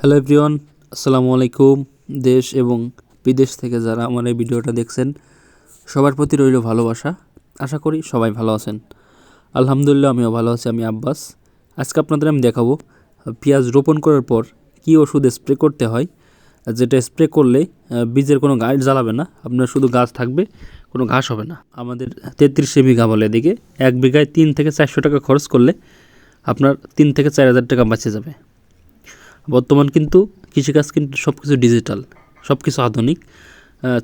Hello everyone, আসসালামু আলাইকুম। দেশ এবং বিদেশ থেকে যারা আমার এই ভিডিওটা দেখছেন, সবার প্রতি রইল ভালোবাসা। আশা করি সবাই ভালো আছেন। আলহামদুলিল্লাহ, আমিও ভালো আছি, আমি আব্বাস। আজকে আপনাদের আমি দেখাবো পেঁয়াজ রোপণ করার পর কী ওষুধ স্প্রে করতে হয়। যেটা স্প্রে করলে বীজের কোনো গাছ জ্বালাবে না, আপনার শুধু গাছ থাকবে, কোনো ঘাস হবে না। আমাদের তেত্রিশে বিঘা বলে এদিকে, এক বিঘায় তিন থেকে চারশো টাকা খরচ করলে আপনার তিন থেকে চার হাজার টাকা বাঁচে যাবে। বর্তমান কিন্তু কৃষিকাজ কিন্তু সব কিছু ডিজিটাল সব কিছু আধুনিক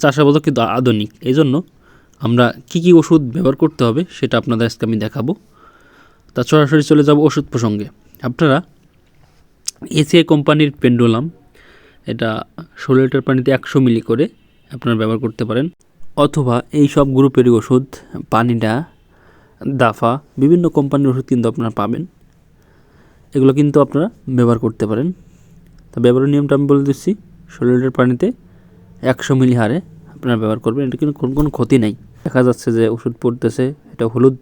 চাষাবাদও কিন্তু আধুনিক। এই জন্য আমরা কী কী ওষুধ ব্যবহার করতে হবে সেটা আপনাদের আজকে আমি দেখাবো। তা সরাসরি চলে যাব ওষুধ প্রসঙ্গে। আপনারা এসিআই কোম্পানির পেন্ডুলাম, এটা ষোলো লিটার পানিতে একশো মিলি করে আপনারা ব্যবহার করতে পারেন। অথবা এই সব গ্রুপেরই ওষুধ, পানিডা, দাফা, বিভিন্ন কোম্পানির ওষুধ কিন্তু আপনারা পাবেন। এগুলো কিন্তু আপনারা ব্যবহার করতে পারেন। তা ব্যবহারের নিয়মটা আমি বলে দিচ্ছি ষোলো লিটার পানিতে একশো মিলি হারে আপনারা ব্যবহার করবেন। এটা কিন্তু কোনো কোনো ক্ষতি নেই। দেখা যাচ্ছে যে ওষুধ পড়তেছে, এটা হলুদ,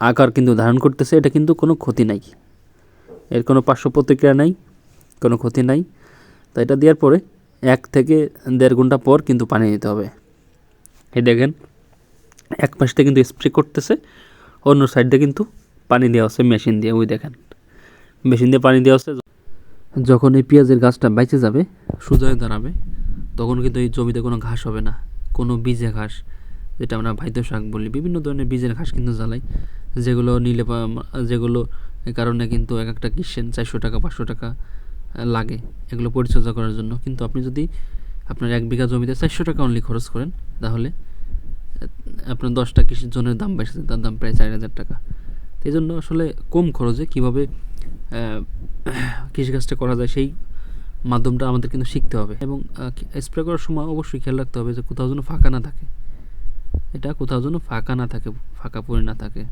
আকার কিন্তু ধারণ করতেছে, এটা কিন্তু কোনো ক্ষতি নাই। এর কোনো পার্শ্ব প্রতিক্রিয়া নাই, কোনো ক্ষতি নাই। তো এটা দেওয়ার পরে এক থেকে দেড় ঘণ্টা পর কিন্তু পানি দিতে হবে। এই দেখেন, এক পাশটা কিন্তু স্প্রে করতেছে, অন্য সাইডটা কিন্তু পানি দেওয়া হচ্ছে মেশিন দিয়ে। ওই দেখেন মেশিন দিয়ে পানি দেওয়া হচ্ছে। যখন এই পেঁয়াজের গাছটা বাইচে যাবে সোজা হয়ে দাঁড়াবে, তখন কিন্তু এই জমিতে কোনো ঘাস হবে না, কোনো বীজে ঘাস। যেটা আমরা ভাইদ্য শাক বলি, বিভিন্ন ধরনের বীজের ঘাস কিন্তু জ্বালাই। যেগুলো নিলে যেগুলো কারণে কিন্তু এক একটা কিসেন চারশো টাকা, পাঁচশো টাকা লাগে এগুলো পরিচর্যা করার জন্য। কিন্তু আপনি যদি আপনার এক বিঘা জমিতে চারশো টাকা অনলি খরচ করেন, তাহলে আপনার দশটা কৃষির জনের দাম বেড়েছে, তার দাম প্রায় চার হাজার টাকা। এই জন্য আসলে কম খরচে কীভাবে কৃষিকাজটা করা যায়, সেই মাধ্যমটা আমাদের কিন্তু শিখতে হবে। এবং স্প্রে করার সময় অবশ্যই খেয়াল রাখতে হবে যে কোথাও যেন ফাঁকা না থাকে। এটা কোথাও যেন ফাঁকা না থাকে, ফাঁকা পড়ে না থাকে।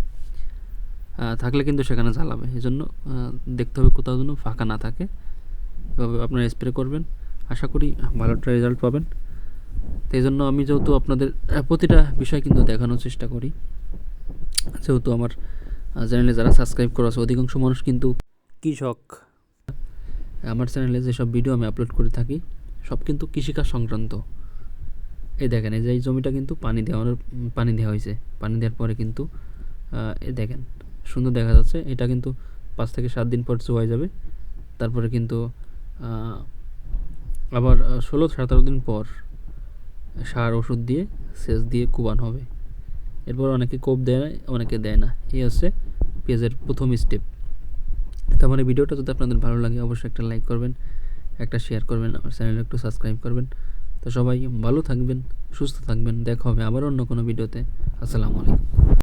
থাকলে কিন্তু সেখানে জ্বালাবে। এই জন্য দেখতে হবে কোথাও যেন ফাঁকা না থাকে। এভাবে আপনারা স্প্রে করবেন। আশা করি ভালো একটা রেজাল্ট পাবেন। তো এই জন্য আমি যেহেতু আপনাদের প্রতিটা বিষয় কিন্তু দেখানোর চেষ্টা করি। যেহেতু আমার চ্যানেলে যারা সাবস্ক্রাইব করা আছে, অধিকাংশ মানুষ কিন্তু কৃষক। আমার চ্যানেলে যেসব ভিডিও আমি আপলোড করে থাকি, সব কিন্তু কৃষিকাজ সংক্রান্ত। এই দেখেন, এই যে এই জমিটা কিন্তু পানি দেওয়ার, পানি দেওয়া হয়েছে। পানি দেওয়ার পরে কিন্তু এই দেখেন, সুন্দর দেখা যাচ্ছে। এটা কিন্তু পাঁচ থেকে সাত দিন পর চুয়াই যাবে। তারপরে কিন্তু আবার ষোলো সতেরো দিন পর সার ওষুধ দিয়ে, সেচ দিয়ে কুবান হবে। এরপর অনেকে কোপ দেয়, অনেকে দেয় না। এই হচ্ছে পেঁয়াজের প্রথম স্টেপ তো আমার এই ভিডিওটা যদি আপনাদের ভালো লাগে, অবশ্যই একটা লাইক করবেন, একটা শেয়ার করবেন, আমার চ্যানেলে একটু সাবস্ক্রাইব করবেন। তো সবাই ভালো থাকবেন, সুস্থ থাকবেন, দেখা হবে আবার অন্য কোনো ভিডিওতে আসসালামু আলাইকুম।